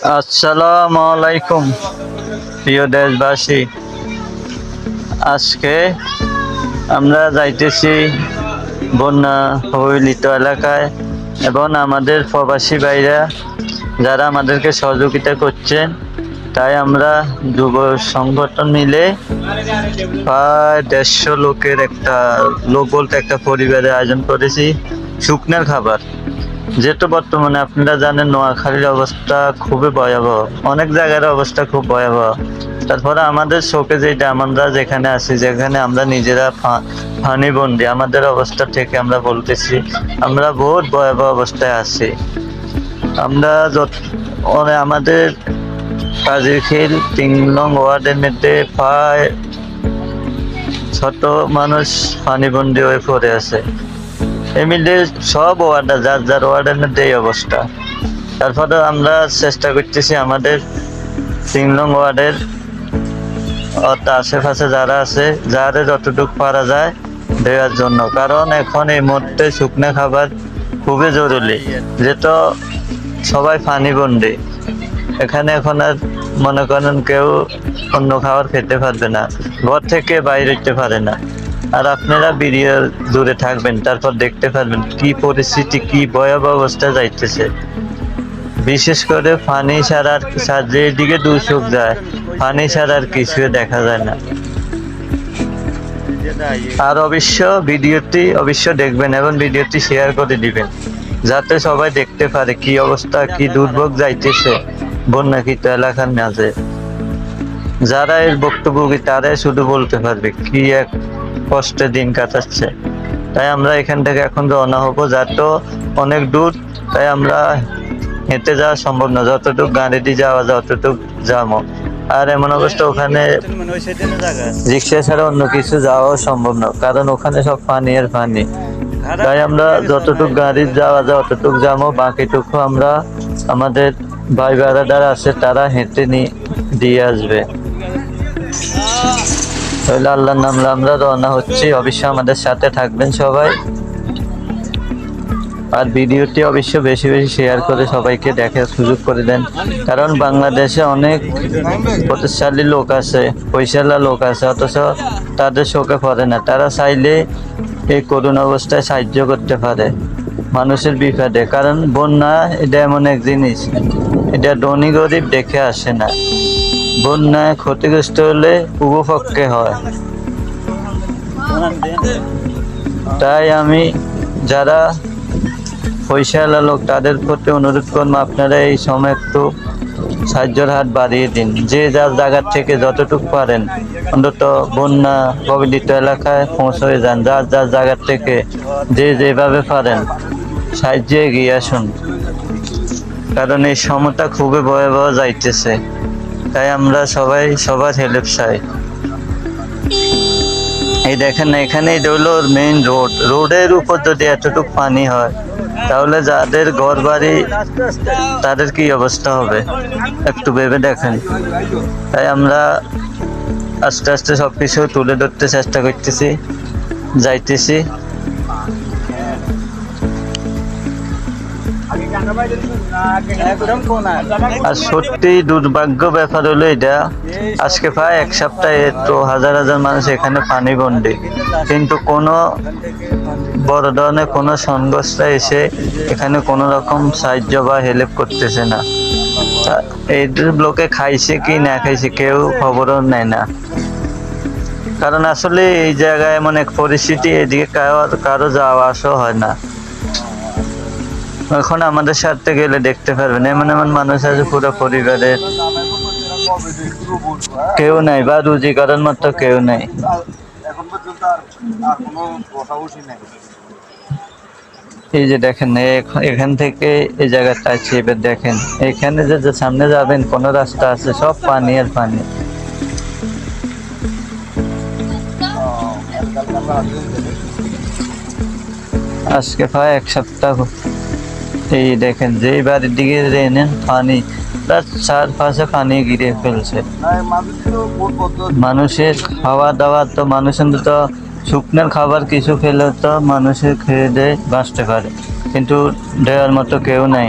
আসসালামু আলাইকুম প্রিয় দেশবাসী। আজকে আমরা যাইতেছি বন্যা প্রবলিত এলাকায় এবং আমাদের প্রবাসী ভাইরা যারা আমাদেরকে সহযোগিতা করছেন, তাই আমরা যুব সংগঠন মিলে প্রায় দেড়শো লোকের একটা লোক বলতে একটা পরিবারের আয়োজন করেছি। শুকনার খাবার। যেহেতু বর্তমানে আপনারা জানেন, নোয়াখালীর অবস্থা খুবই ভয়াবহ। অনেক জায়গার অবস্থা খুব ভয়াবহ। তারপরে আমাদের শোকে যেটা আমরা যেখানে আছি, যেখানে আমরা নিজেরা ফা- ফানিবন্দি আমাদের অবস্থা থেকে আমরা বলতেছি, আমরা বহুত ভয়াবহ অবস্থায় আছি। আমরা যত আমাদের কাজের খেল তিন নং ওয়ার্ডের মধ্যে প্রায় ছোট মানুষ পানিবন্দি হয়ে পড়ে আছে। এমনিতে সব ওয়ার্ডে, যার যার ওয়ার্ডের মধ্যে এই অবস্থা। তারপরে আমরা চেষ্টা করতেছি আমাদের তিন নং ওয়ার্ডের আশেপাশে যারা আছে যারা যতটুকু পারা যায় দেওয়ার জন্য। কারণ এখন এই মুহূর্তে শুকনো খাবার খুবই জরুরি। যেহেতু সবাই পানি বন্দি। এখানে এখন আর মনে করেন কেউ অন্য খাবার খেতে পারবে না। ঘর থেকে বাইরে যেতে পারে না। আর আপনারা ভিডিও দূরে থাকবেন, তারপর দেখতে পারবেন কি পরিস্থিতি, কি ভয়াবহ অবস্থা যাইতেছে। বিশেষ করে পানি ছাড়া আর যেদিকে দুচোখ যায় পানি ছাড়া আর কিছু দেখা যায় না। আর অবশ্য ভিডিওটি অবশ্য দেখবেন এবং ভিডিওটি শেয়ার করে দিবেন, যাতে সবাই দেখতে পারে কি অবস্থা, কি দুর্ভোগ যাইতেছে বন্যাকৃত এলাকার মাঝে। যারা এর ভুক্তভোগী, তারাই শুধু বলতে পারবে কি এক কষ্টে দিন কাটাচ্ছে। তাই আমরা এখান থেকে এখন রওনা হব। যাতে অনেক দূর, তাই আমরা হেঁটে যাওয়া সম্ভব না। যতটুকু গাড়ি দিয়ে যাওয়া যায় অতটুকু যাব। আর এমন অবস্থা ওখানে রিক্সা ছাড়া অন্য কিছু যাওয়াও সম্ভব না, কারণ ওখানে সব পানি আর পানি তাই আমরা যতটুকু গাড়ি যাওয়া যায়, অতটুকু যাব। বাকিটুকু আমরা আমাদের ভাই বেড়াদার আছে, তারা হেঁটে নিয়ে দিয়ে আসবে। তাহলে আল্লাহর নাম আমরা রওনা হচ্ছি। অবশ্যই আমাদের সাথে থাকবেন সবাই। আর ভিডিওটি অবশ্য বেশি বেশি শেয়ার করে সবাইকে দেখার সুযোগ করে দেন। কারণ বাংলাদেশে অনেক প্রতিষ্ঠালী লোক আছে, পয়সালা লোক আছে, অথচ তাদের শোকে পড়ে না। তারা চাইলে এই করুণ অবস্থায় সাহায্য করতে পারে, মানুষের বিপদে। কারণ বন্যা এটা এমন এক জিনিস, এটা ধনী গরিব দেখে আসে না। বন্যায় ক্ষতিগ্রস্ত হলে উপপক্ষে হয়। তাই আমি যারা পয়সাওয়ালা লোক তাদের প্রতি অনুরোধ করব আপনারা এই সময় একটু সাহায্যের হাত বাড়িয়ে দিন। যে যার জায়গার থেকে যতটুকু পারেন, অন্তত বন্যা কবলিত এলাকায় পৌঁছে যান। যার যার জায়গার থেকে যে যেভাবে পারেন, সাহায্যে এগিয়ে আসুন। কারণ এই সময়টা খুবই ভয়াবহ যাইতেছে। তাই আমরা সবাই সবার হেল্প চাই। এই দেখেন এখানে এটা হলো মেইন রোড রোডের উপর যদি এতটুকু পানি হয়, তাহলে যাদের ঘর বাড়ি, তাদের কি অবস্থা হবে? একটু ভেবে দেখেন। তাই আমরা আস্তে আস্তে সব কিছু তুলে ধরতে চেষ্টা করতেছি, যাইতেছি। আর সত্যি দুর্ভাগ্য ব্যাপার হলো এটা। আজকে প্রায় এক সপ্তাহে তো হাজার হাজার মানুষ এখানে পানি বন্দি কিন্তু কোনো বড় ধরনের কোনো সংস্থা এসে এখানে কোনো রকম সাহায্য বা হেল্প করতেছে না। এই লোকে খাইছে কি না খাইছে কেউ খবরও নেয় না। কারণ আসলে এই জায়গায় এমন এক পরিস্থিতি এদিকে কারও কারও যাওয়া আসা হয় না। এখন আমাদের সাথে গেলে দেখতে পারবেন। এমন এমন মানুষ আছে পুরো পরিবারের কেউ নাই বা রুজি করার মতো কেউ নাই। এই যে দেখেন এখ- এখান থেকে এই জায়গাটা আছে, এবার দেখেন। এখানে যে যে সামনে যাবেন, কোন রাস্তা আছে, সব পানি আর পানি। আজকে প্রায় এক সপ্তাহ এই দেখেন, যেই বাড়ির দিকে রেনেন পানি, তার চারপাশে পানি গিরে ফেলছে। মানুষের খাওয়া দাওয়া তো, মানুষের তো শুকনার খাবার কিছু খেলে তো মানুষের খেয়ে দেয় বাঁচতে পারে। কিন্তু দেওয়ার মতো কেউ নাই।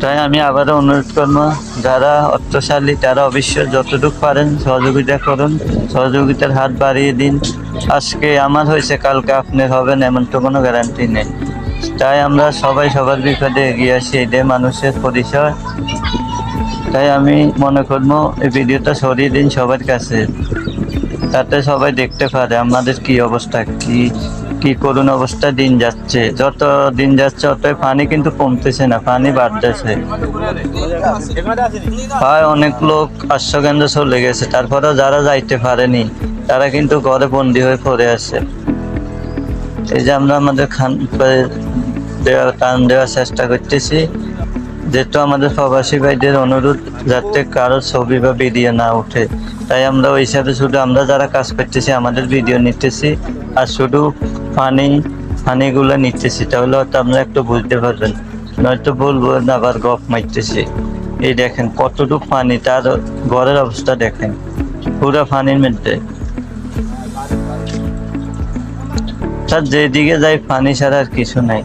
তাই আমি আবারও অনুরোধ করব যারা অর্থশালী তারা অবশ্যই যতটুকু পারেন সহযোগিতা করুন। সহযোগিতার হাত বাড়িয়ে দিন। আজকে আমার হয়েছে, কালকে আপনার হবেন এমন তো কোনো গ্যারান্টি নেই। তাই আমরা সবাই সবার বিপদে এগিয়ে আসি, এটাই মানুষের পরিচয়। তাই আমি মনে করব, এই ভিডিওটা সরিয়ে দিন সবার কাছে, তাতে সবাই দেখতে পারে আমাদের কি অবস্থা, কি কি করুন অবস্থা, দিন যাচ্ছে। যত দিন যাচ্ছে অতই পানি কিন্তু কমতেছে না, পানি বাড়তেছে। হয় অনেক লোক আশ্রয়কেন্দ্র চলে গেছে, তারপরেও যারা যাইতে পারেনি, তারা কিন্তু ঘরে বন্দি হয়ে পড়ে আছে। এই যে আমরা আমাদের খান দেওয়ার টান দেওয়ার চেষ্টা করতেছি। যেহেতু আমাদের প্রবাসী ভাইদের অনুরোধ, যাতে কারও ছবি বা ভিডিও না ওঠে। তাই আমরা ওই হিসাবে শুধু আমরা যারা কাজ করতেছি, আমাদের ভিডিও নিতেছি। আর শুধু পানি পানিগুলো নিতেছি তাহলে হয়তো একটু বুঝতে পারবেন। নয়তো বলব আবার গপ মারতেছি। এই দেখেন, কতটুকু পানি তার ঘরের অবস্থা দেখেন, পুরো পানির মধ্যে। তার যেদিকে যাই পানি ছাড়া আর কিছু নাই।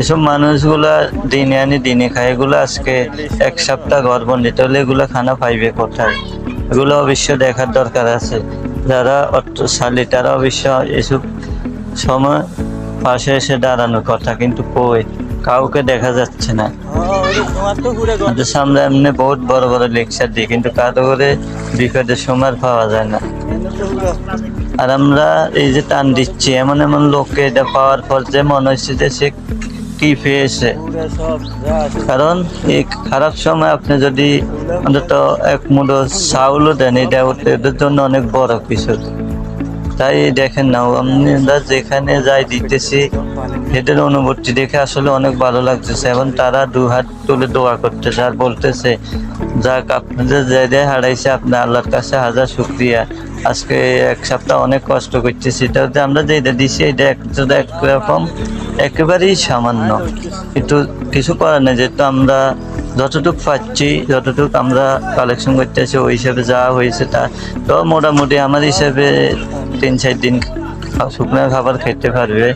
এসব মানুষগুলা দিনে আনি, দিনে খায়। এগুলো আজকে এক সপ্তাহ ঘর বন্দি তাহলে এগুলো খানা পাইবে কোথায়? এগুলো অবশ্য দেখার দরকার আছে। যারা অর্থশালী, তারা অবশ্য এসব সময় পাশে এসে দাঁড়ানোর কথা, কিন্তু কই? কাউকে দেখা যাচ্ছে না। আমাদের সামনে এমনি বহুত বড় বড় লেকচার দিই কিন্তু কারও করে বিপদের সময় পাওয়া যায় না। আর আমরা এই যে টান দিচ্ছি, এমন এমন লোককে এটা পাওয়ার পর যে মনে হচ্ছে যে সে কি পেয়েছে। কারণ এই খারাপ সময় আপনি যদি অন্তত এক মুঠো চাউলও দেন, এটা ওদের জন্য অনেক বড় কিছু। তাই দেখেন না, আমরা যেখানে যাই দিতেছি, এদের অনুভূতি দেখে আসলে অনেক ভালো লাগতেছে। এবং তারা দু হাত তুলে দোয়া করতেছে আর বলতেছে, যাক, আপনাদের যে দেয় হারাইছে, আপনার আল্লাহর কাছে হাজার শুক্রিয়া। আজকে এক সপ্তাহ অনেক কষ্ট করতেছি। তাতে আমরা যেটা দিছি, এটা একটা একরকম একেবারেই সামান্য। কিন্তু কিছু করার নেই, যেহেতু আমরা যতটুকু পাচ্ছি, যতটুকু আমরা কালেকশন করতেছি ওই হিসাবে যা হয়েছে তা। তো মোটামুটি আমার হিসাবে তিন, চার দিন শুকনো খাবার খেতে পারবে।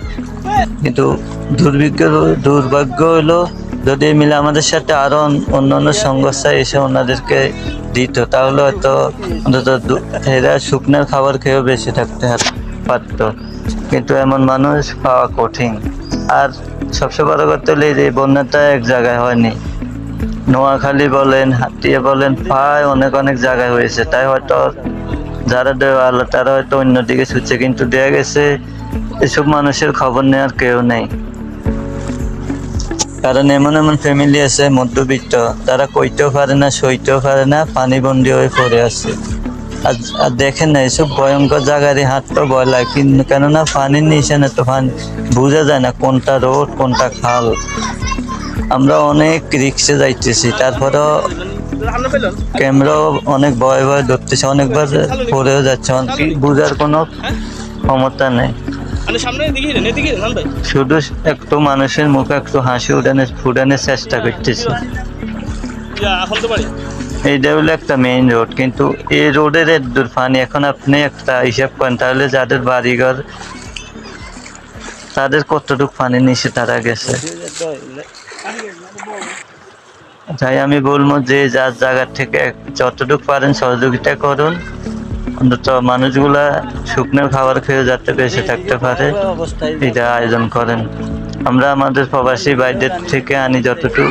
কিন্তু দুর্ভিক্ষ দুর্ভাগ্য হলো যদি মিলে আমাদের সাথে আরও অন- অন্য অন্য সংস্থা এসে ওনাদেরকে দিত, তাহলে হয়তো অন্তত এরা শুকনোর খাবার খেয়েও বেঁচে থাকতে পারতো। কিন্তু এমন মানুষ পাওয়া কঠিন। আর সবচেয়ে বড় করতে হলে এই বন্যাটা এক জায়গায় হয়নি। নোয়াখালী বলেন, হাতিয়া বলেন, প্রায় অনেক অনেক জায়গায় হয়েছে। তাই হয়তো যারা দেওয়া আলো তারা হয়তো অন্যদিকে ছুটছে, কিন্তু দেয়া গেছে এসব মানুষের খবর নেওয়ার কেউ নেই। কারণ এমন এমন ফ্যামিলি আছে, মধ্যবিত্ত, তারা কইতেও পারে না, সইতেও পারে না পানি বন্দি হয়ে পড়ে আছে। আর দেখেন না, এসব ভয়ঙ্কর জায়গায় হাঁটতেও ভয় লাগে, কিন্তু কেননা পানির নিচে না তো পানি বোঝা যায় না কোনটা রোড, কোনটা খাল। আমরা অনেক রিক্সে যাইতেছি, তারপরেও ক্যামেরাও অনেক ভয় ভয় ধরতেছে, অনেকবার পড়েও যাচ্ছে কি বোঝার কোনো ক্ষমতা নেই। শুধু একটু মানুষের মুখে একটু হাসি উঠানোর, ফুটানোর চেষ্টা করতেছি। এইটা হলো একটা মেইন রোড কিন্তু এই রোডের দূর পানি, এখন আপনি একটা হিসাব করেন, তাহলে যাদের বাড়িঘর, তাদের কতটুকু পানি নিচে তারা গেছে? তাই আমি বলব যে যার জায়গা থেকে যতটুকু পারেন সহযোগিতা করুন। অন্তত মানুষগুলা শুকনো খাবার খেয়ে যাতে বেঁচে থাকতে পারে এটা আয়োজন করেন। আমরা আমাদের প্রবাসী ভাইদের থেকে আনি যতটুকু।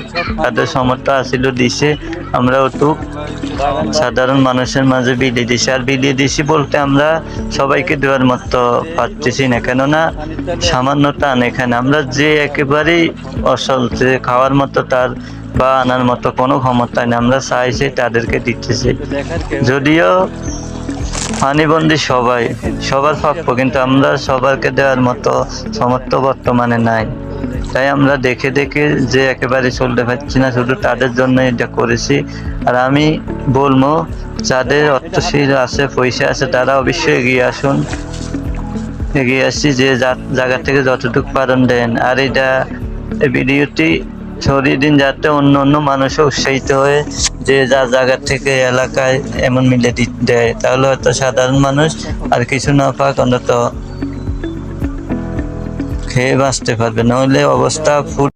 তাদের সমর্থ আসিল দিছে। আমরা ওটুক সাধারণ মানুষের মাঝে বিলিয়ে দিছি। আর বিলিয়ে দিছি বলতে আমরা সবাইকে দেওয়ার মতো পারতেছি না। কেননা সামান্য টান এখানে। আমরা যে একেবারেই অসল, যে খাওয়ার মতো তার বা আনার মতো কোনো ক্ষমতা নেই আমরা চাইছি তাদেরকে দিতেছি। যদিও পানিবন্দি সবাই, সবার প্রাপ্য কিন্তু আমরা সবারকে দেওয়ার মতো সমর্থ বর্তমানে নাই। তাই আমরা দেখে দেখে যে একেবারে চলতে পারছি না, শুধু তাদের জন্য এটা করেছি। আর আমি বলব, যাদের অর্থশীল আছে, পয়সা আছে, তারা অবশ্যই এগিয়ে আসুন। এগিয়ে আসছি যে জায়গা থেকে যতটুকু পারেন দেন। আর এটা ভিডিওটি ছড়িয়ে দিন যাতে অন্য অন্য মানুষও উৎসাহিত হয়ে যে যা জায়গা থেকে এলাকায় এমন মিলে দেয়, তাহলে হয়তো সাধারণ মানুষ আর কিছু না পাক, অন্তত খেয়ে বাঁচতে পারবে। নইলে অবস্থা ফুল